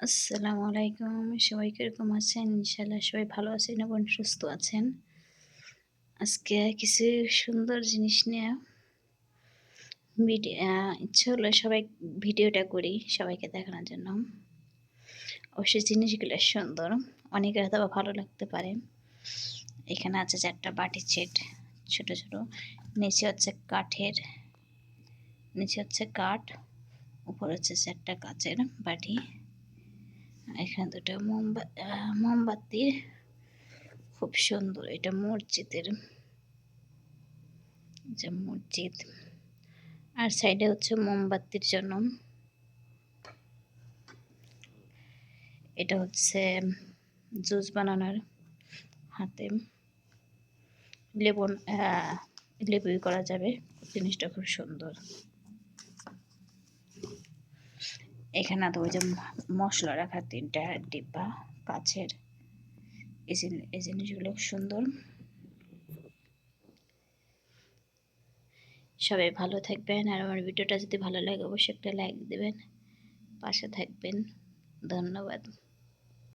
আসসালামু আলাইকুম। সবাই কীরকম আছেন? ইনশাল্লাহ সবাই ভালো আছেন এবং সুস্থ আছেন। আজকে কিছু সুন্দর জিনিস নিয়ে ভিডিও ইচ্ছে হলো সবাই ভিডিওটা করি, সবাইকে দেখানোর জন্য। অবশ্যই জিনিসগুলো সুন্দর অনেকের হয়তো ভালো লাগতে পারে। এখানে আছে চারটা বাটি সেট, ছোট ছোট। নিচে হচ্ছে কাঠের, নিচে হচ্ছে কাঠ, উপর হচ্ছে চারটা কাচের বাটি। এখানে দুটা মোমবা মোমবাতি। খুব সুন্দর এটা মসজিদের, যে মসজিদ। আর সাইডে হচ্ছে মোমবাতির জন্য। এটা হচ্ছে জুস বানানোর হাতে। লেবন লেবুই করা যাবে। জিনিসটা খুব সুন্দর। এখানে তো ওই যে মশলা রাখার তিনটা ডিব্বা কাছের এই জিনিসগুলো সুন্দর। সবাই ভালো থাকবেন। আর আমার ভিডিওটা যদি ভালো লাগে, অবশ্যই একটা লাইক দেবেন। পাশে থাকবেন। ধন্যবাদ।